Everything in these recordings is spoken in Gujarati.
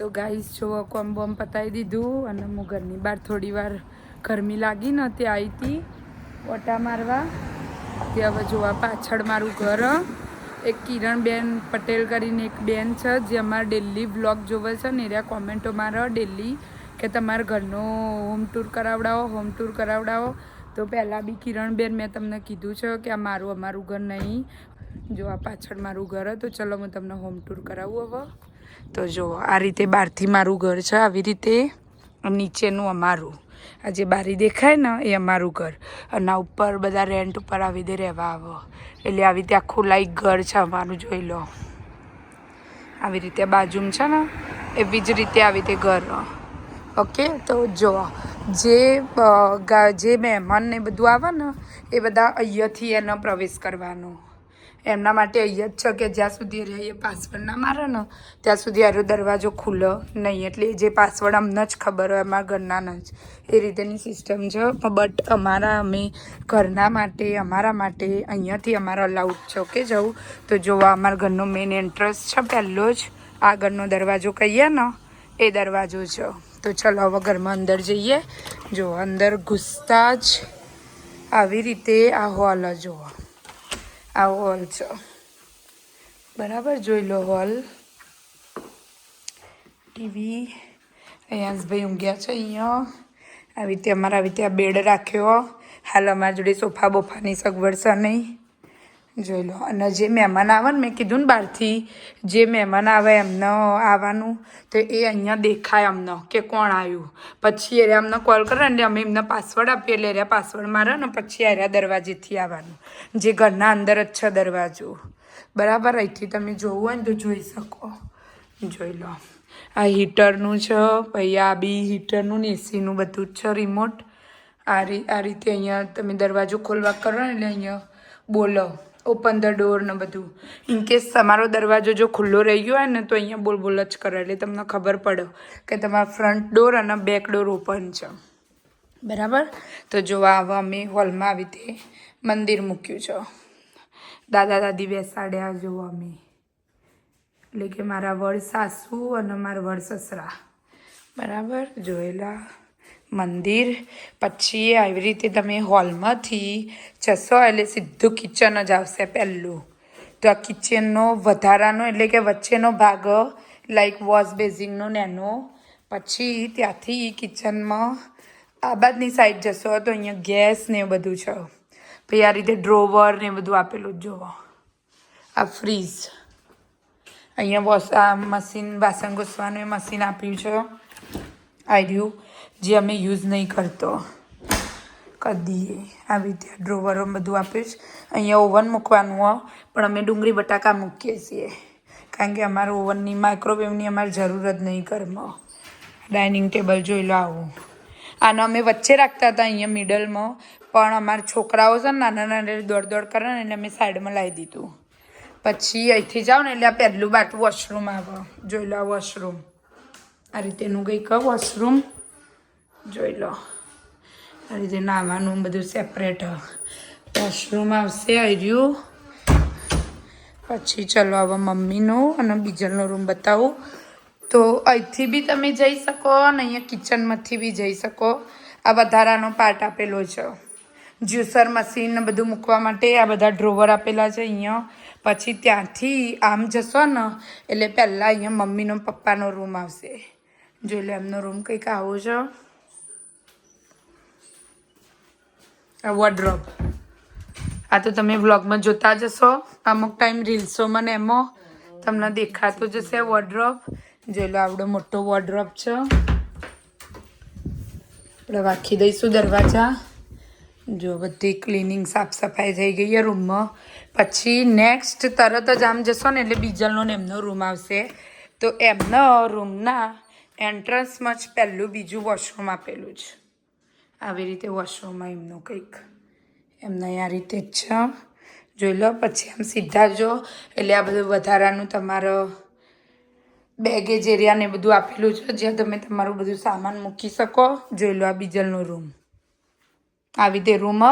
તો ગાઈસ, જો કોમ બોમ પતાવી દીધું અને હું ઘરની બહાર થોડી વાર ગરમી લાગી ને તે આવી હતી ઓટા મારવા. તે હવે જોવા પાછળ મારું ઘર. એક કિરણબેન પટેલ કરીને એક બેન છે, જે અમારા ડેલી બ્લોગ જોવે છે ને એરિયા કોમેન્ટો મારો ડેલી કે તમારા ઘરનો હોમ ટૂર કરાવડાવો, હોમ ટૂર કરાવડાવો. તો પહેલાં બી કિરણબેન મેં તમને કીધું છે કે આ મારું અમારું ઘર નહીં. જો આ પાછળ મારું ઘર, તો ચલો હું તમને હોમ ટૂર કરાવું હવે. તો જો, આ રીતે બહારથી મારું ઘર છે, આવી રીતે નીચેનું અમારું. આ જે બારી દેખાય ને, એ અમારું ઘર. અને ઉપર બધા રેન્ટ ઉપર આવી રીતે રહેવા આવો. એટલે આવી રીતે આખું લાઈક ઘર છે અમારું, જોઈ લો. આવી રીતે બાજુમાં છે ને, એવી જ રીતે આવી રીતે ઘર. ઓકે? તો જો, જે જે મહેમાન ને બધું આવે ને, એ બધા અહીંયાથી એનો પ્રવેશ કરવાનો. એમના માટે અહીંયા જ છે કે જ્યાં સુધી રહીએ પાસવર્ડ ના મારે ને, ત્યાં સુધી આરો દરવાજો ખુલ્લો નહીં. એટલે જે પાસવર્ડ અમને જ ખબર હોય અમારા ઘરના જ. એ રીતેની સિસ્ટમ છે. બટ અમારા, અમે ઘરના માટે, અમારા માટે અહીંયાથી અમારા અલાઉડ છે ઓકે જવું. તો જોવા, અમારા ઘરનો મેઇન એન્ટ્રન્સ છે પહેલો જ. આગળનો દરવાજો કહીએ ને, એ દરવાજો છે. તો ચલો હવે ઘરમાં અંદર જઈએ. જો અંદર ઘૂસતા જ આવી રીતે આ હોલ જુઓ આ હોલ છે. બરાબર જોઈ લો હોલ. ટીવી અહીંયા ભાઈ ઊંઘ્યા છે અહીંયા. આવી રીતે અમારા આવી રીતે બેડ રાખ્યો. હાલ અમારા જોડે સોફા બોફાની સગવડ છે નહીં. જોઈ લો. અને જે મહેમાન આવે ને, મેં કીધું ને બહારથી, જે મહેમાન આવે એમને આવવાનું, તો એ અહીંયા દેખાય અમને કે કોણ આવ્યું. પછી એ અમને કોલ કરે એટલે અમે એમને પાસવર્ડ આપીએ, એટલે એરિયા પાસવર્ડ મારે ને, પછી એરિયા દરવાજેથી આવવાનું. જે ઘરના અંદર જ છે દરવાજો. બરાબર? અહીંથી તમે જોવું હોય ને, તો જોઈ શકો. જોઈ લો. આ હીટરનું છે, પછી આ બી હીટરનું ને, એસીનું બધું જ છે રિમોટ આ રીતે અહીંયા તમે દરવાજો ખોલવા કરો ને, એટલે અહીંયા બોલો. ઓપન ધ ડોર ને બધું. ઇન કેસ તમારો દરવાજો જો ખુલ્લો રહી ગયો હોય ને, તો અહીંયા બોલ જ કરે. એટલે તમને ખબર પડે કે તમારા ફ્રન્ટ ડોર અને બેક ડોર ઓપન છે. બરાબર? તો જો આવા અમે હોલમાં આવી રીતે મંદિર મૂક્યું છે. દાદા દાદી બેસાડ્યા જો અમે. એટલે કે મારા વડ સાસુ અને મારા વડ સસરા. બરાબર? જોયેલા. મંદિર, પછી આવી રીતે તમે હોલમાંથી જશો એટલે સીધું કિચન જ આવશે પહેલું. તો આ કિચનનો વધારાનો એટલે કે વચ્ચેનો ભાગ લાઈક વોશ બેઝિંગનો નેનો, પછી ત્યાંથી કિચનમાં આ બાજની સાઈડ જશો તો અહીંયા ગેસ ને એવું બધું છે. પછી આ રીતે ડ્રોવર ને બધું આપેલું જ જુઓ આ ફ્રીઝ અહીંયા વોશ આ મશીન વાસણ ઘૂસવાનું એ મશીન આપ્યું છે. આવ્યું જે અમે યુઝ નહીં કરતો. કદીએ આવી રીતે ડ્રોવરો બધું આપ્યું છે. અહીંયા ઓવન મૂકવાનું હોય પણ અમે ડુંગળી બટાકા મૂકીએ છીએ. કારણ કે અમારે ઓવનની માઇક્રોવેવની અમારે જરૂર જ નહીં ઘરમાં. ડાઇનિંગ ટેબલ જોઈ લો આવું. આને અમે વચ્ચે રાખતા હતા અહીંયા મિડલમાં, પણ અમારા છોકરાઓ છે ને નાના નાના દોડ દોડ કરે ને એટલે અમે સાઈડમાં લાવી દીધું. પછી અહીંથી જાઓ ને એટલે આ પહેલું બાટું વોશરૂમ આવે. જોઈ લો વોશરૂમ આ રીતેનું કંઈક વોશરૂમ જોઈ લો. આ રીતે નાવાનું બધું સેપરેટ વોશરૂમ આવશે આવ્યું પછી ચલો હવે મમ્મીનો અને બીજલનો રૂમ બતાવું. તો અહીંથી બી તમે જઈ શકો અને અહીંયા કિચનમાંથી બી જઈ શકો. આ વધારાનો પાર્ટ આપેલો છે. જ્યુસર મશીન બધું મૂકવા માટે આ બધા ડ્રોવર આપેલા છે અહીંયા. પછી ત્યાંથી આમ જશો ને, એટલે પહેલાં અહીંયા મમ્મીનો પપ્પાનો રૂમ આવશે. જોઈ લો એમનો રૂમ કંઈક આવો છે. આ વોડ્રોપ આ તો તમે વ્લોગમાં જોતા જશો અમુક ટાઈમ રીલ્સોમાં ને એમાં. તમને દેખાતો જશે વોર્ડરોબ જોઈ લો આવડો મોટો વોર્ડ્રોબ છે. આપણે વાંખી દઈશું દરવાજા. જો બધી ક્લિનિંગ સાફ સફાઈ થઈ ગઈ છે રૂમમાં પછી નેક્સ્ટ તરત જ આમ જશો ને એટલે બીજલનો ને એમનો રૂમ આવશે. તો એમનો રૂમના એન્ટ્રન્સમાં જ પહેલું બીજું વોશરૂમ આપેલું છે. આવી રીતે વોશરૂમમાં એમનું કંઈક. એમને આ રીતે જ છે. જોઈ લો, પછી આમ સીધા જો, એટલે આ બધું વધારાનું તમારો બેગેજ એરિયાને બધું આપેલું છે, જ્યાં તમે તમારું બધું સામાન મૂકી શકો. જોઈ લો આ બીજલનો રૂમ આવી રીતે રૂમ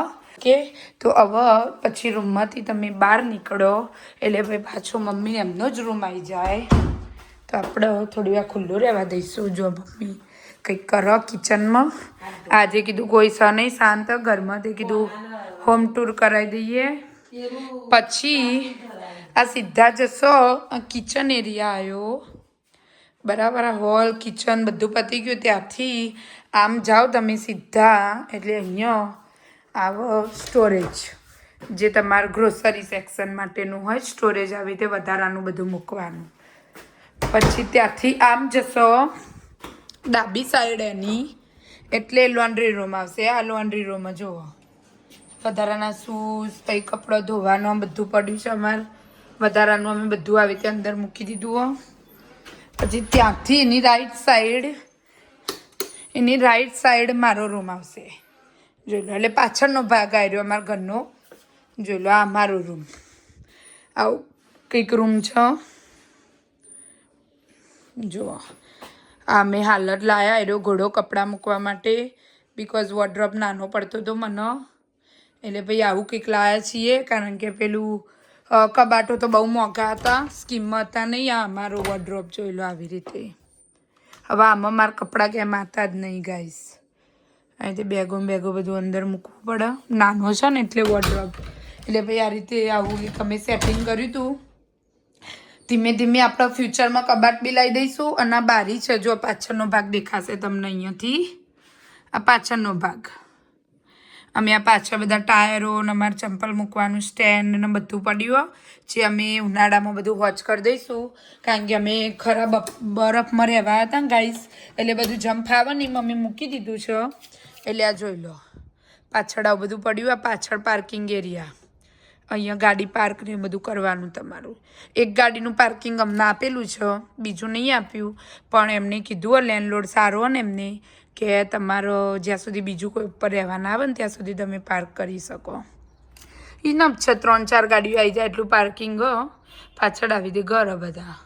કે તો હવે પછી રૂમમાંથી તમે બહાર નીકળો, એટલે ભાઈ પાછો મમ્મી એમનો જ રૂમ આવી જાય. તો આપણે થોડી વાર ખુલ્લું રહેવા દઈશું, જો મમ્મી કંઈક કરો કિચનમાં. આજે કીધું કોઈ સ નહીં શાંત ઘરમાં તે કીધું હોમ ટૂર કરાવી દઈએ. પછી આ સીધા જશો કિચન એરિયા આવ્યો બરાબર આ હોલ કિચન બધું પતી ગયું ત્યાંથી. આમ જાઓ તમે સીધા એટલે અહીંયા આવો સ્ટોરેજ જે તમારું ગ્રોસરી સેક્શન માટેનું હોય સ્ટોરેજ આવી રીતે વધારાનું બધું મૂકવાનું. પછી ત્યાંથી આમ જશો. ડાબી સાઈડ એની. એટલે લોન્ડ્રી રૂમ આવશે. આ લોન્ડ્રી રૂમ જુઓ. વધારાના શૂઝ પછી કપડાં ધોવાનું બધું પડ્યું છે અમારે. વધારાનું અમે બધું આવી રીતે અંદર મૂકી દીધું પછી ત્યાંથી એની રાઈટ સાઈડ એની રાઈટ સાઈડ મારો રૂમ આવશે. જોઈ લો, એટલે પાછળનો ભાગ આવ્યો અમારા ઘરનો. જોઈ લો, આ મારો રૂમ આવું કંઈક રૂમ છે જુઓ. આ મેં હાલર લાયા એનો ઘોડો કપડાં મૂકવા માટે બિકોઝ વોર્ડ્રોપ નાનો પડતો હતો મને. એટલે ભાઈ આવું કંઈક લાયા છીએ, કારણ કે પેલું કબાટો તો બહુ મોંઘા હતા, સ્કીમમાં હતા નહીં, આ અમારો વોર્ડ્રોપ જોયેલો આવી રીતે. હવે આમાં મારા કપડાં કેમ હતા જ નહીં ગાઈસ અહીંથી બેગો બેગો બધું અંદર મૂકવું પડે. નાનો છે ને એટલે વોર્ડ્રોપ એટલે ભાઈ આ રીતે આવું તમે સેટિંગ કર્યું હતું. ધીમે ધીમે આપણે ફ્યુચરમાં કબાટ બી લાવી દઈશું અને આ બારી છે જો પાછળનો ભાગ દેખાશે તમને અહીંયાથી. આ પાછળનો ભાગ. અમે આ પાછળ બધા ટાયરો ને અમારે ચંપલ મૂકવાનું સ્ટેન્ડ ને બધું પડ્યું જે અમે ઉનાળામાં બધું વોચ કરી દઈશું. કારણ કે અમે ખરા બરફમાં રહેવા હતા ગાઈસ એટલે બધું આવે ને મમ્મી મૂકી દીધું છે એટલે આ જોઈ લો. પાછળ આવું બધું પડ્યું આ પાછળ પાર્કિંગ એરિયા અહીંયા ગાડી પાર્ક ને બધું કરવાનું તમારું. એક ગાડીનું પાર્કિંગ અમને આપેલું છે, બીજું નહીં આપ્યું. પણ એમને કીધું લેન્ડલોડ સારો ને એમને, કે તમારો જ્યાં સુધી બીજું કોઈ ઉપર રહેવાના આવે ને ત્યાં સુધી તમે પાર્ક કરી શકો. ઇનફ છે, ત્રણ ચાર ગાડીઓ આવી જાય એટલું પાર્કિંગ પાછળ આવી દે ઘર બધા.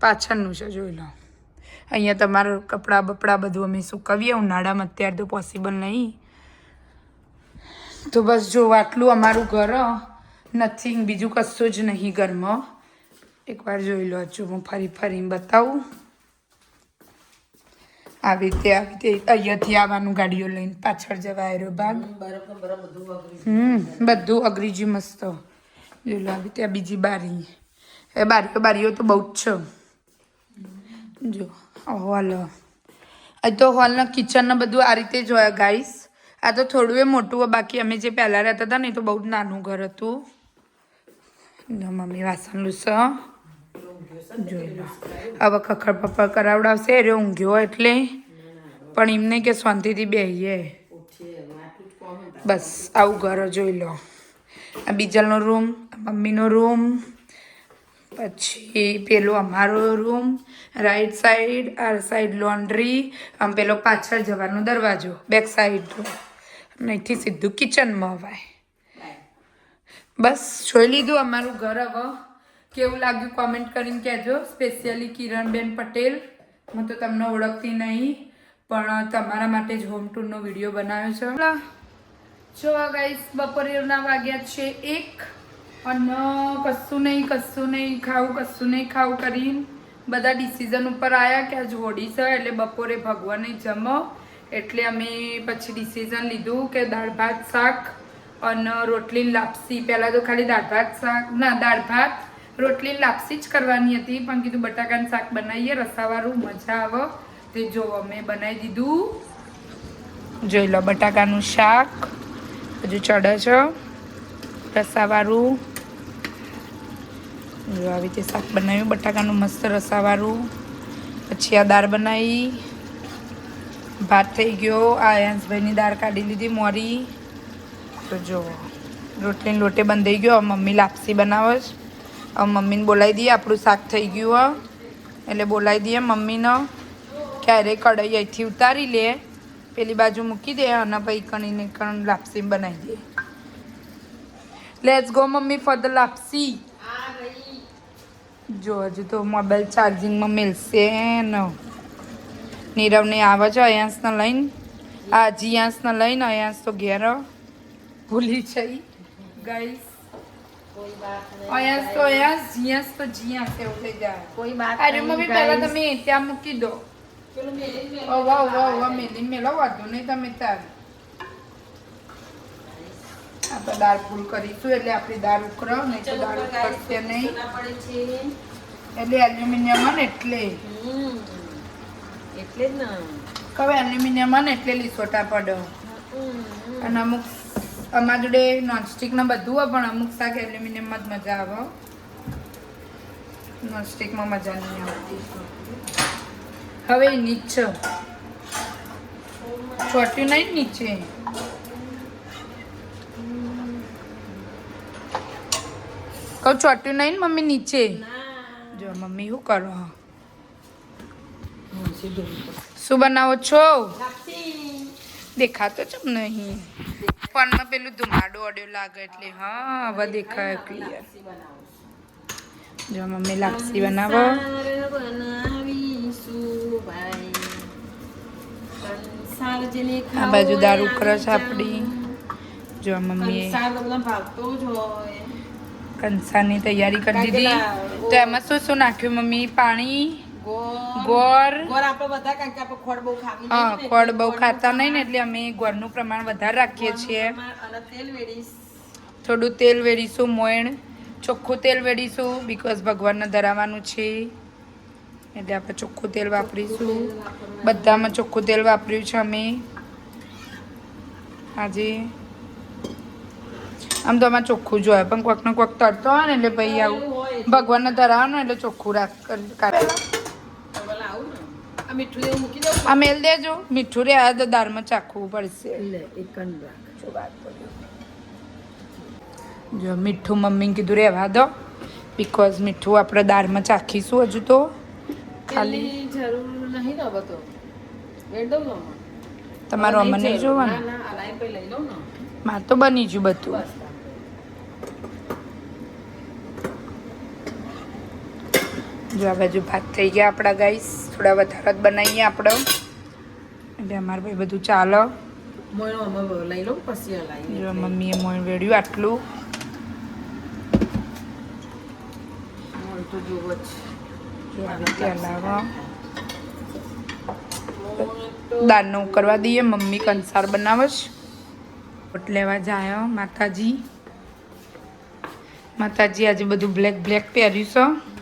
પાછળનું છે, જોઈ લો. અહીંયા તમારું કપડાં બપડા બધું અમે સુકવીએ, ઉનાળામાં અત્યારે તો પોસિબલ નહીં. તો બસ જો, આટલું અમારું ઘર નથિંગ બીજું કશું જ નહીં ઘરમાં. એકવાર જોઈ લો છું હું ફરી ફરીને બતાવું. આવી રીતે આવી રીતે અહીંયાથી આવવાનું ગાડીઓ લઈને પાછળ જવા આવ્યો ભાગ. હમ, બધું અઘરીજી મસ્ત. જોઈ લો આવી રીતે બીજી બારી. એ બારીઓ બારીઓ તો બહુ જ છે. જો હોલ. અહીં તો હોલના કિચનને બધું આ રીતે જોયા ગાઈસ આ તો થોડું એ મોટું બાકી અમે જે પહેલાં રહેતા હતા ને એ તો બહુ જ નાનું ઘર હતું. જો મમ્મી, વાસણ લૂસો. જોઈ લો. હવે ખખડ પપ્પા કરાવડાવશે રે ઊંઘ્યો એટલે. પણ એમને કે શાંતિથી બેહીએ. બસ, આવું ઘર જોઈ લો. આ બીજલનો રૂમ મમ્મીનો રૂમ. પછી પેલો અમારો રૂમ, રાઈટ સાઈડ, આ સાઈડ લોન્ડ્રી, આમ પેલો પાછળ જવાનો દરવાજો, બેક સાઈડ. અહીંથી સીધું કિચનમાં અવાય બસ જોઈ લીધું અમારું ઘર હવે કેવું લાગ્યું કોમેન્ટ કરીને કહેજો. સ્પેશિયલી કિરણબેન પટેલ. હું તો તમને ઓળખતી નહીં, પણ તમારા માટે જ હોમ ટૂરનો વીડિયો બનાવ્યો છે. જો ગાઈસ બપોરેના વાગ્યા છે એક. અને કશું નહીં કશું નહીં, ખાવું, કશું નહીં, ખાવું કરીને બધા ડિસિઝન ઉપર આવ્યા કે આજ હોળી છે એટલે બપોરે ભગવાને જમો. એટલે અમે પછી ડિસિઝન લીધું કે દાળ, ભાત, શાક અને રોટલી, લાપસી. પહેલાં તો ખાલી દાળ ભાત શાક ના, દાળ ભાત, રોટલી, લાપસી જ કરવાની હતી. પણ કીધું બટાકાનું શાક બનાવીએ, રસાવાળું, મજા આવે. તે જો અમે બનાવી દીધું. જોઈ લો બટાકાનું શાક. હજુ ચડે છે. રસાવાળું. જો આવી રીતે શાક બનાવ્યું. બટાકાનું મસ્ત રસાવાળું. પછી આ દાળ બનાવી. ભાત થઈ ગયો. આ યંશભાઈની દાળ કાઢી લીધી મોરી. તો જો, રોટલીને લોટે બંધાઈ ગયો. હવે મમ્મી લાપસી બનાવે છે. હવે મમ્મીને બોલાવી દઈએ. આપણું શાક થઈ ગયું હોય એટલે બોલાવી દઈએ મમ્મીને. ક્યારે કઢાઈ અહીંથી ઉતારી લે. પેલી બાજુ મૂકી દે અને પછી કણીને કણ લાપસી બનાવી દે. Let's go mummy for the lapsi. જો, હજુ તો મોબાઈલ ચાર્જિંગમાં મળશે એનો નીરવને આવે છે અયાંશને લઈને. આ જીયાંશને લઈને અયાંશ તો ઘેર. ભૂલી જઈ ગાઈસ કોઈ બાત નહીં અયાસ તો અયાસ જીયાસ તો જીયાસ એવું થઈ જાય. કોઈ બાત અરે મમ્મી પહેલા. તમે ત્યાં મૂકી દો. ઓ વાહ વાહ વાહ મેલી. મેલો વાંધો નહીં તમે તાર આપણે દાળ ફૂલ કરીશું એટલે આપણી દાળ ઉકળો નહીં તો દાળ ઉકળશે નહીં. સોના પડે છે. એટલે એલ્યુમિનિયમ ને એટલે. એટલે જ ને. કવે એલ્યુમિનિયમ ને એટલે લીસોટા પડો. અને અમુક અમારા જોડે નોનસ્ટિકનું બધું હોય પણ અમુક શાક એલ્યુમિનિયમમાં જ મજા આવે નોનસ્ટિકમાં મજા નહીં આવતી. હવે નીચે. ચોટ્યું નહીં નીચે? કહું ચોટ્યું નહીં મમ્મી નીચે? જો મમ્મી શું કરો? શું બનાવો છો? દેખાતો છે નહીં. ફોનમાં પેલું ધુમાડો ઓડિયો લાગે એટલે હા હવે દેખાય ક્લિયર જો મમ્મી લાપસી બનાવો. આ બાજુ દારૂ ક્રશ આપણી. જો હોય કંસારની તૈયારી કરી દીધી. તો એમાં શું શું નાખ્યું મમ્મી? પાણી? ગોળ. ગોળ આપણે બધા કારણ કે આપણે ખોળ બહુ ખાવી હા ખોળ બહુ ખાતા નહીં ને એટલે અમે ગોળનું પ્રમાણ વધારે રાખીએ છીએ. તેલ વેડીશ. થોડું તેલ વેડીશું મોયણ ચોખ્ખું તેલ વેડીશું બીકોઝ ભગવાનને ધરાવવાનું છે. એટલે આપણે ચોખ્ખું તેલ વાપરીશું. બધામાં ચોખ્ખું તેલ વાપર્યું છે અમે. આજે. આમ તો આમાં ચોખ્ખું જ હોય પણ કોઈક ને કોઈક તરતો હોય ને એટલે ભાઈ આવું ભગવાનને ધરાવવાનું એટલે ચોખ્ખું રાખ કાઢે. આ મેલ દેજો. મીઠું રે આ તો દાળમાં ચાખવું પડશે. જો મીઠું મમ્મી કીધું રહેવા દો. બીકોઝ મીઠું આપણે દાળમાં ચાખીશું હજુ તો. ખાલી જરૂર નહીં ને હવે તો. વેડ દઉં ને આમાં. તમારું અમને જોવાનું. મારે તો બની ગયું બધું. જો આ બાજુ ભાત થઈ ગયા આપણા ગાઈસ. થોડા વધારે જ બનાવીએ આપણે. એટલે અમારે ભાઈ બધું ચાલો. લઈ લઉં પછી જો મમ્મીએ મોણ વેડ્યું આટલું. તો જોવો જ. જો આવી રીતે હલાવો. દાળનો કરવા દઈએ મમ્મી કંસાર બનાવશ. ઓટ લેવા જાય માતાજી. માતાજી આજે બધું બ્લેક બ્લેક પહેર્યું છે.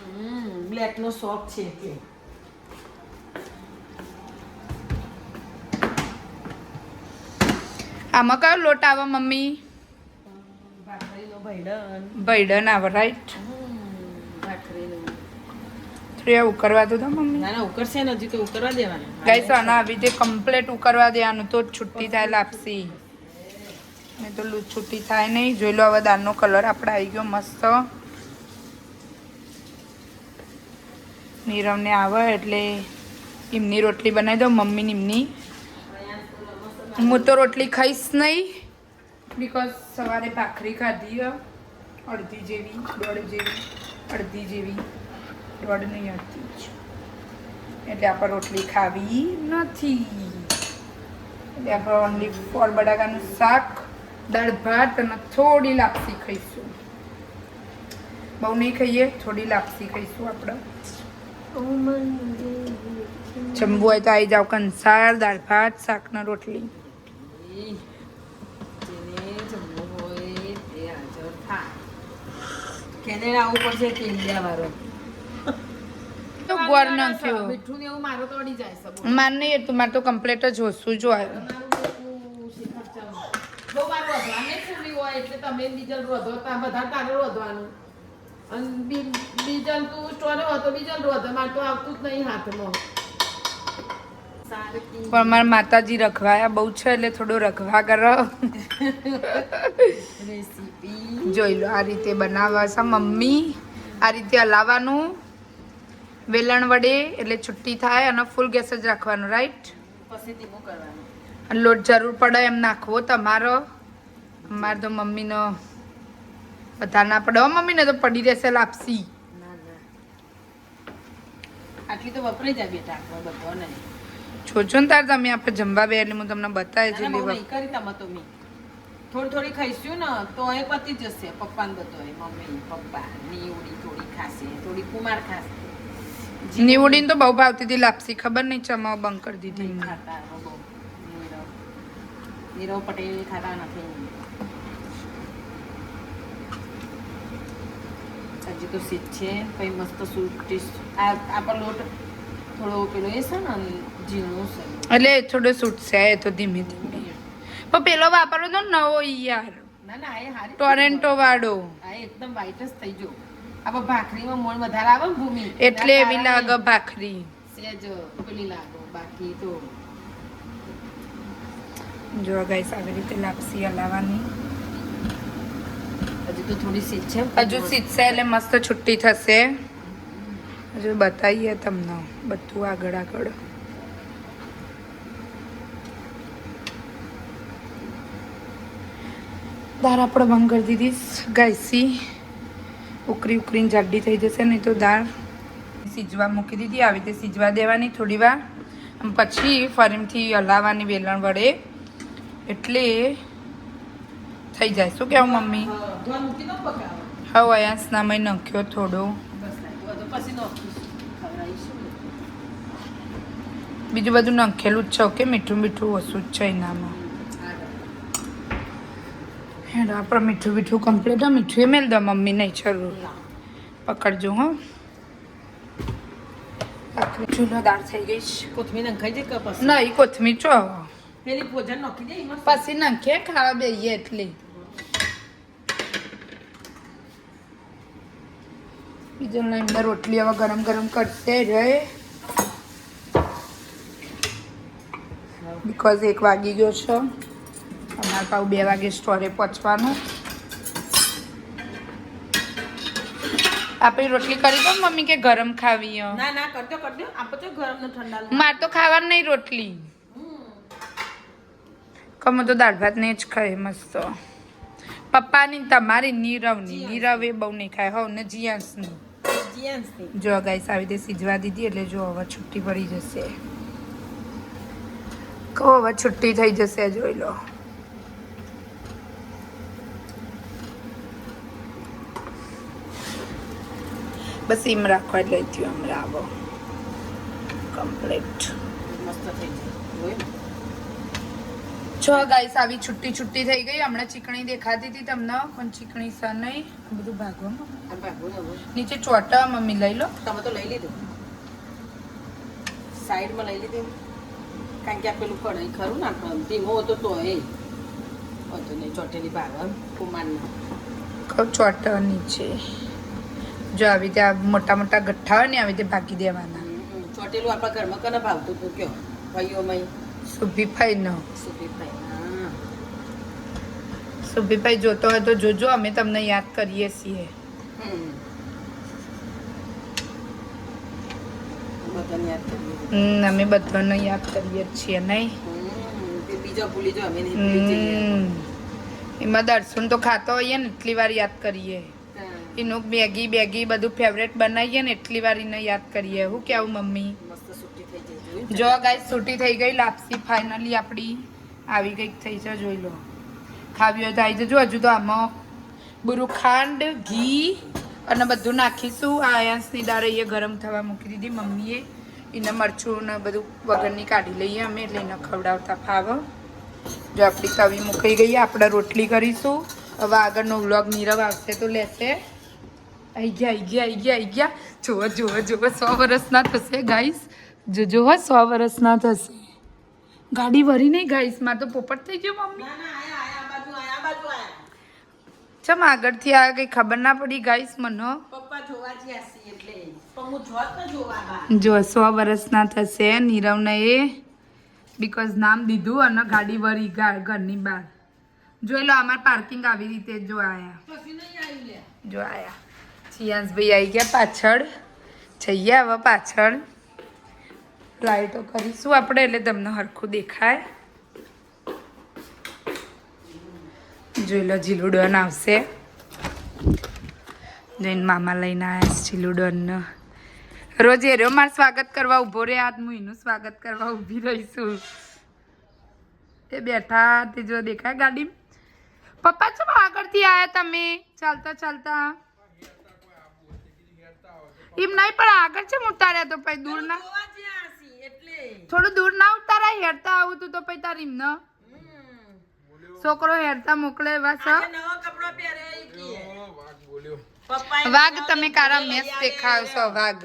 બ્લેક નો શોખ છે એટલે આમાં કયો લોટ આવે મમ્મી? ભૈડન આવે રાઈટ થોડી આ ઉકરવા દો મમ્મી. ના ના ઉકળશે ને હજી તો ઉકળવા દેવાનું. ગાઈસ આના આવી જે કમ્પ્લેટ ઉકરવા દેવાનું તો છુટ્ટી થાય લાપસી. નહીં તો છુટ્ટી થાય નહીં. જોઈ લો હવે દાળનો કલર આપણે આવી ગયો મસ્ત. નીરવને આવે એટલે એમની રોટલી બનાવી દો મમ્મી એમની. હું તો રોટલી ખાઈશ નહીં. બિકોઝ સવારે ભાખરી ખાધી. અડધી જેવી, દોઢ જેવી, અડધી જેવી. દોઢ નહીં, અડધી એટલે આપણે રોટલી ખાવી નથી. એટલે આપણે ઓનલી ફોર બટાકાનું શાક, દાળ, ભાત અને થોડી લાપસી ખાઈશું. બહુ નહીં ખાઈએ, થોડી લાપસી ખાઈશું આપણે. જમવું હોય તો આવી જાવ કંસાર દાળ ભાત શાકના રોટલી. કેનેડા આવું પડશે કે ઇન્ડિયા વાળો? તો ગોર ન થયો. મીઠું ને એવું મારો તો અડી જાય છે બોલ. માર નહીં એટલું મારે તો કમ્પ્લેટ જ હોશું જો આવ્યું. બહુ મારું વધવાનું ફૂલી હોય એટલે તમે ડીઝલ વધો તા બધા તારે વધવાનું અને બી- તું સ્ટોરે હતો ડીઝલ વધે મારે તો આવતું જ નહીં હાથમાં. પણ મારા માતાજી રખવાયા બહુ છે એટલે થોડો રખવા કરો. રેસીપી જોઈ લો આ રીતે બનાવવા છે મમ્મી. આ રીતે હલાવવાનું. વેલણ વડે એટલે છુટ્ટી થાય અને ફૂલ ગેસ જ રાખવાનું રાઈટ પછી ધીમું કરવાનું લોટ જરૂર પડે એમ નાખવો તમારો. અમારે તો મમ્મીનો બધા ના પડે મમ્મી મમ્મીને તો પડી રહેશે લાપસી. ના ના આટલી તો વપરાઈ જાય બેટા જોજો ને તાર તમે આપણે જમવા બે એટલે હું તમને બતાવી ના, ના, કરી તમે તો મેં. થોડી થોડી ખાઈશું ને તો એ પતી જશે પપ્પાને બધો મમ્મી પપ્પા નીવડી થોડી ખાશે થોડી કુમાર ખાશે. નીવડીને તો બહુ ભાવતી હતી લાપસી ખબર નહીં ચમાવ બંધ કરી દીધી ખાતા નીરવ પટેલ ખાતા નથી. હજી તો સીટ છે. કઈ મસ્ત સૂટ આ આ પર લોટ થોડો પેલો એ છે ને ઝીણો છે. એટલે થોડો છૂટશે એ તો ધીમે ધીમે. પણ પેલો વાપરો તો નવો યાર. ના ના એ હારી ટોરેન્ટો વાળો. આ એકદમ white જ થઈ ગયો. આપણે ભાખરીમાં મોણ વધારે આવે ને ભૂમિ. એટલે એવી લાગે ભાખરી. સેજ પેલી લાગો બાકી તો. જો ગાઈસ આવી રીતે લાપસી હલાવવાની. હજી તો થોડી સીટ છે. હજુ સીધશે એટલે મસ્ત છુટ્ટી થશે. હજુ બતાવીએ તમને બધું આગળ આગળ. દાળ આપણે બંધ કરી દીધી ગાયસી. ઉકરી ઉકરીને જાડી થઈ જશે નહીં તો દાળ સીજવા મૂકી દીધી, આવી રીતે સીજવા દેવાની થોડી વાર. પછી ફરીથી હલાવવાની વેલણ વડે. એટલે થઈ જાય. શું કેવું મમ્મી? હવે અયાંશના મેં નાખ્યો થોડો. બીજું બધું નાખેલું જ છે ઓકે? મીઠું મીઠું ઓછું જ છે એનામાં. હેડો આપણે મીઠું મીઠું કમ્પ્લીટ મીઠું એ મેલ દો મમ્મી નહીં જરૂર. પકડજો હો. ચૂલો દાળ થઈ ગઈ કોથમીર નખાઈ દે નહીં કોથમીર ચો પેલી ભોજન નાખી દે પછી નાખીએ ખાવા બેહીએ એટલી. નહીં અંદર રોટલી હવે ગરમ ગરમ કરતે રહે. બિકોઝ એક વાગી ગયો છે. અમારે પાછું બે વાગે સ્ટોરે પહોંચવાનું. આપણી રોટલી કરી દો મમ્મી કે ગરમ ખાવી ના ના કરજો કરજો. આપો તો ગરમ ને ઠંડા મારે તો ખાવાનું નહીં રોટલી. કમો તો દાળ ભાત ને જ ખાય મસ્ત. પપ્પાની ને તમારી નીરવની નીરવ એ બહુ નહીં ખાય. હોવ ને જીયાસની. જો ગાઈસ આવી રીતે સીજવા દીધી એટલે જો હવે છુટ્ટી પડી જશે. કહો હવે છુટ્ટી થઈ જશે, જોઈ લો. બસ એમ રાખો એટલે થયું એમ આવો કમ્પ્લીટ મસ્ત થઈ જોયું? જો ગાઈસ આવી છુટ્ટી છુટ્ટી થઈ ગઈ. હમણાં ચીકણી દેખાતી હતી તમને પણ ચીકણી સર નહીં. બધું ભાગવામાં ભાગવું. નીચે ચોટા મમ્મી લઈ લો. તમે તો લઈ લીધું. સાઈડમાં લઈ લીધું. કારણ કે આ પેલું કઢાઈ ખરું ના ધીમો હતો તો એ. હતો નહીં ચોટેલી ભાગ કુમારના. ચોટા નીચે. જો આવી રીતે આ મોટા મોટા ગઠ્ઠા હોય ને આવી રીતે ભાગી દેવાના. ચોટેલું આપણા ઘરમાં કને ભાવતું હતું કયો? ભાઈઓમાં સુભીભાઈ નો. સુભીભાઈ જોતો હોય તો જોજો અમે તમને યાદ કરીએ છીએ. અમે બધાને યાદ કરીએ છીએ. નહીં. એમાં દર્શન તો ખાતો હોઈએ ને એટલી વાર યાદ કરીએ. એનું બેગી બેગી બધું ફેવરેટ બનાવીએ ને એટલી વાર એને યાદ કરીએ. હું કેવું મમ્મી મસ્ત સુટ્ટી થઈ જાય જોયું? જો ગાય છૂટી થઈ ગઈ, લાપસી ફાઇનલી આપણી આવી ગઈ થઈ છે, જોઈ લો. ખાવી હોય તો આવી જજો હજુ તો આમાં બુરુ ખાંડ, ઘી અને બધું નાખીશું. આ આયાસની દાળ એ ગરમ થવા મૂકી દીધી મમ્મીએ. એને મરચું ને બધું વગરની કાઢી લઈએ અમે, એટલે એને ખવડાવતા ફાવ જો આપણી તવી મૂકી ગઈ, આપણે રોટલી કરીશું. હવે આગળનો વ્લોગ નીરવ આવશે તો લેશે. આઈ ગયા આઈ ગયા આઈ ગયા આઈ ગયા. જુઓ જુઓ જુઓ, સો વર્ષના થશે ગાઈસ જોજો હો સો વર્ષના થશે. ગાડી વરી નહીં ગાઈશમાં તો પોપટ થઈ ગયો મમ્મી. ચમ આગળથી આ કઈ ખબર ના પડી ગાઈશ મને જો સો વર્ષના થશે નીરવને એ બીકોઝ નામ દીધું અને ગાડી વરી ઘરની બહાર. જોઈ લો અમાર પાર્કિંગ આવી રીતે જો આયા. જો આયા. ચિયાંશભાઈ આવી ગયા પાછળ. જઈએ હવે પાછળ. લાઈટો કરીશું. આપણે એટલે તમને હરખું દેખાય? જોઈ લો જીલુડન આવશે. જઈને મામા લઈને આવ્યા જીલુડનનો રોજ એ રહ્યો, મારે સ્વાગત કરવા ઊભો રે, આજ હું એનું સ્વાગત કરવા ઊભી રહીશું એ બેઠા તે જો દેખાય ગાડી? પપ્પા છો આગળથી આયા તમે. ચાલતા ચાલતા. એમ નહીં, પણ આગળ છે ઉતાર્યા તો પછી દૂર ના જોવા જ્યાં હસી, એટલે થોડું દૂર ના ઉતારા હેરતા આવું તું તો પછી તારી ન. છોકરો હેરતા મોકલે બસ વાઘ તમે કારા મેચ દેખાવ છો. વાઘ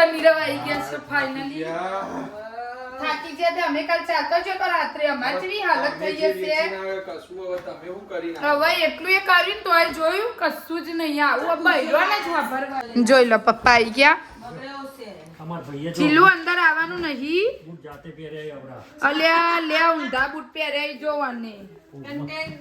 આવી ગયા છે ફાઇનલી થાકી ગયા તે અમે કાલ ચાલતો જો તો રાત્રે અમારી હાલત થઈ જશે. હવે એટલું એ કર્યું તોય જોયું કશું જ નહીં. આવું બૈરોને જ વાપરવા જોઈ લો પપ્પા આવી ગયા. છે અમાર ભાઈએ જો અંદર આવવાનું નહીં. બૂટ જાતે પહેરે અલ્યા લે ઊંધા બૂટ પહેર્યા જોવાને.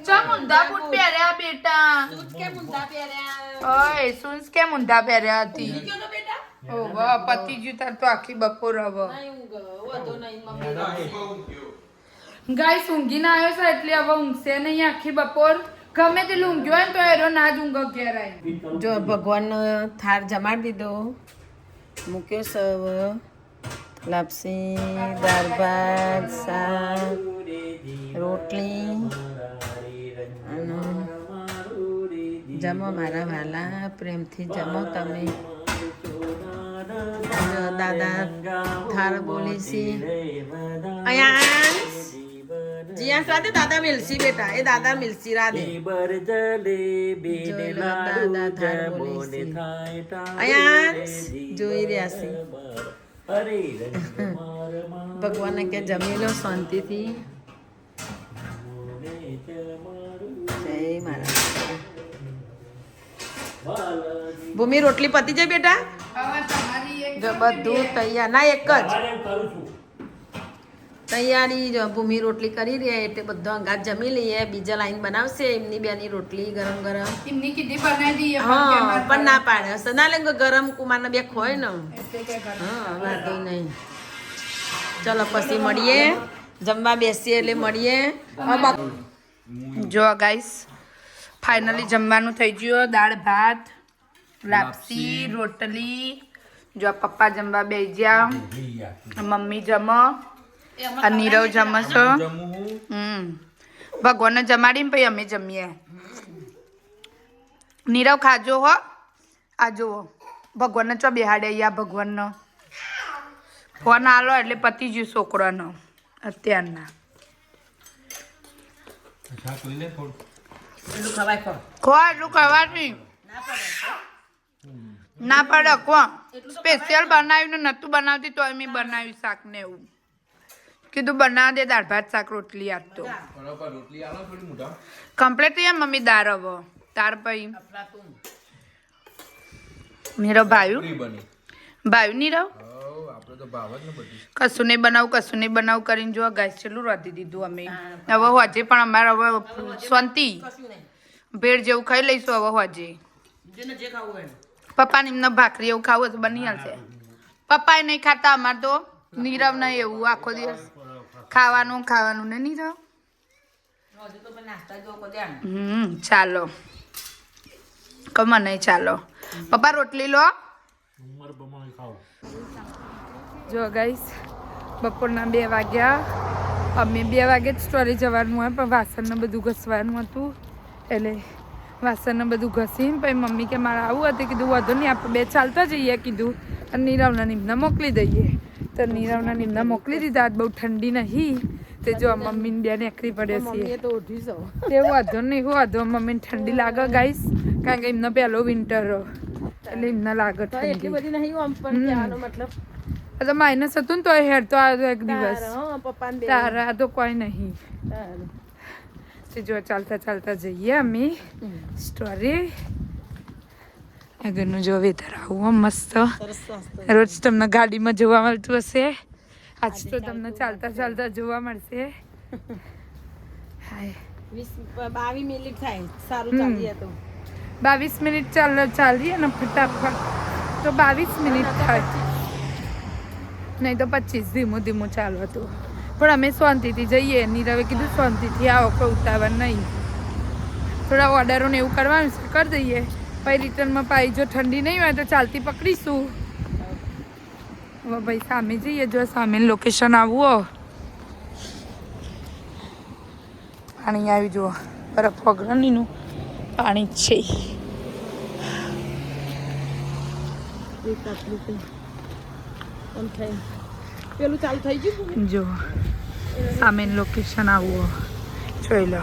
ચમ ઊંધા બૂટ પહેર્યા બેટા? કે મુંડા પહેર્યા? ઓય સુન્સ કેમ ઊંધા પહેર્યા હતી? કયો તો પતિ જ્યું તાર તો આખી બપોર હવે. નહીં ઊંઘ વધો નહીં મમ્મી ગાય ઊંઘી. ના આવ્યો છે એટલે હવે ઊંઘશે નહીં આખી બપોર. ગમે તે ઊંઘ્યો હોય ને તો એરો ના જ ઊંઘ ઘેરાય જો ભગવાનનો થાર જમાડી દીધો. મૂક્યો લાપસી, દાળ ભાત, શાક, રોટલી અને જમો મારા વાલા, પ્રેમથી જમો તમે. દાદા, થાળ બોલી સી અહીંયા જીયા સાથે દાદા મિલસી બેટા એ દાદા મિલસી રાધે. અહીંયા જોઈ રહ્યા છે. ભગવાનને કે જમી લો શાંતિથી. જય મારા. ભૂમિ રોટલી પતી જાય બેટા? બધું તૈયાર. ના એક જ. કરું છું. તૈયારી જો ભૂમિ રોટલી કરી રહ્યા એટલે બધો અંગાત જમી લઈએ. બીજા લાઈન બનાવશે. એમની બેની રોટલી ગરમ ગરમ. એમની કીધી બનાવી દઈએ હા પણ ના પાડે. સના લેંગો ગરમ કુમારના બે ખોય ને. એટલે હા વાંધો નહીં. ચલો પછી મળીએ. જમવા બેસીએ એટલે મળીએ. જો ગાઈસ ફાઇનલી જમવાનું થઈ ગયું. દાળ ભાત લાપસી રોટલી. જો પપ્પા જમવા બેસી ગયા. મમ્મી જમો. અને નીરવ જમો છો હમ. ભગવાનને જમાડીને પછી અમે જમીએ. નીરવ ખાજો હો. આ જુઓ. ભગવાનને ચો બેહાડે અહીંયા ભગવાનનો? ફોન આલો એટલે પતી ગયું છોકરાનો. અત્યારના. એટલું ખવાય ખો ખો એટલું કરવાની ના પડે કો સ્પેશિયલ બનાવ્યું ને નતું બનાવતી તો અમે બનાવ્યું શાક ને એવું. કીધું બનાવ દે દાળ ભાત શાક રોટલી આજ તો. કમ્પ્લેટ થઈ મમ્મી દાર હવે તાર પછી? નીરવ ભાયું ભાયું નીરવ? કશું નહીં બનાવું કશું નહીં બનાવું કરીને જો ગાય છેલ્લું રાધી દીધું અમે. હવે હોજે પણ અમારે હવે શાંતિ. ભેળ જેવું ખાઈ લઈશું હવે હોજે. પપ્પા જે ખાવું હોય પપ્પાને એમને ભાખરી એવું ખાવું તો બની હાલશે. પપ્પાએ નહીં ખાતા અમારે તો. નીરવ નહીં એવું આખો દિવસ. ખાવાનું ખાવાનું ને નહીં હજુ તો પણ નાસ્તા જો કો ધ્યાન હમ ચાલો. કમા નહીં ચાલો. પપ્પા રોટલી લો. જો ગાઈસ બપોરના બે વાગ્યા. અમે બે વાગે જ સ્ટોરે જવાનું હોય પણ વાસણને બધું ઘસવાનું હતું. એટલે વાસણને બધું ઘસીને પછી મમ્મી કે મારે આવું હતું કીધું વધુ નહીં આપણે બે ચાલતા જઈએ કીધું. અને નીરવના નિમના મોકલી દઈએ. તો નીરવના નિમના મોકલી દીધા આજ બહુ ઠંડી નહીં. તે જો મમ્મીને બે નેકરી પડે છે તો તે વાંધો નહીં હું વાંધો મમ્મીને ઠંડી લાગે ગાઈશ કારણ કે એમનો પહેલો વિન્ટર એટલે એમને લાગે ઠંડી. બધી નહીં પણ મતલબ. તો માઇનસ હતું ને તો હેર તો આ એક દિવસ. તારા તો કોઈ નહીં. જો ચાલતા ચાલતા જઈએ અમે. સ્ટોરી આગળનું જો વેધર આવું મસ્ત. રોજ તમને ગાડીમાં જોવા મળતું હશે. આજ તો તમને ચાલતા ચાલતા જોવા મળશે. બાવીસ મિનિટ થાય. સારું. ચાલીએ તો. બાવીસ મિનિટ ચાલ ચાલીએ ને ફટાફટ. તો બાવીસ મિનિટ થાય. નહીં તો પચીસ ધીમું ધીમું ચાલુ હતું પણ અમે શાંતિથી જઈએ. નીરવે કીધું શાંતિથી આવો કોઈ ઉતાવળ નહીં. થોડા ઓર્ડરો ને એવું કરવાનું છે કરી દઈએ. પછી રિટર્નમાં પાઈ જો ઠંડી નહીં હોય તો ચાલતી પકડીશું. હવે ભાઈ સામે જઈએ જો સામે લોકેશન આવવું પાણી આવી જુઓ. બરફ વગરનીનું પાણી છે. પેલું ચાલુ થઈ ગયું? જો સામે લોકેશન આવું. જોઈ લો.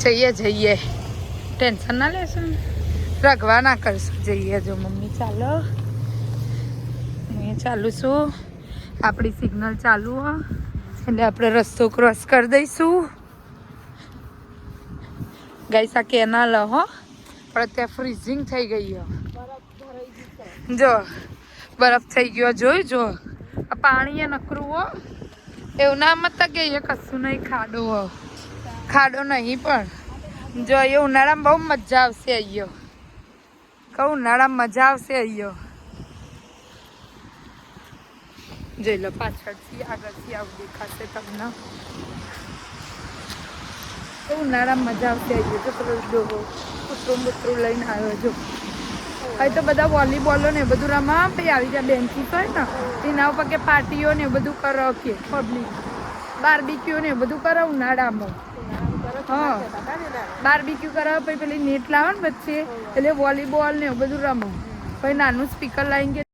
જઈએ જઈએ. ટેન્શન ના લેશો? રગવા ના કરશું. જઈએ જો મમ્મી, ચાલો. હું ચાલુ છું. આપણી સિગ્નલ ચાલુ એટલે આપણે રસ્તો ક્રોસ કરી દઈશું. ગાઈસ આ કેનાલ હો. પણ ત્યાં ફ્રીઝિંગ થઈ ગઈ જો, બરફ થઈ ગયો. જોઈ, જો. આ પાણી નકરું હો. એવું ના મત કે એ કશું નહીં, ખાડો ખાડો નહીં પણ જો અહીંયો ઉનાળામાં બહુ મજા આવશે અહીંયો. કહું ઉનાળામાં મજા આવશે અહીંયો. જોઈ લો પાછળથી આગળથી આવું દેખાશે તમને. તો ઉનાળામાં મજા આવશે અહીંયા. જો પેલો જો કૂતરું બૂતરું લઈને આવ્યો, જો. અહીં તો બધા વોલીબોલો ને બધું રમા પછી આવી જાય બેન્ચીસ હોય ને. એના ઉપર કે પાર્ટીઓ ને બધું કરો કે પબ્લિક બાર્બીક્યુ ને બધું કરો ઉનાળામાં હા. બાર્બીક્યુ કરાવે, પછી પેલી નેટ લાવે ને વચ્ચે એટલે વોલીબોલ ને એવું બધું રમો. પછી નાનું સ્પીકર લાવીને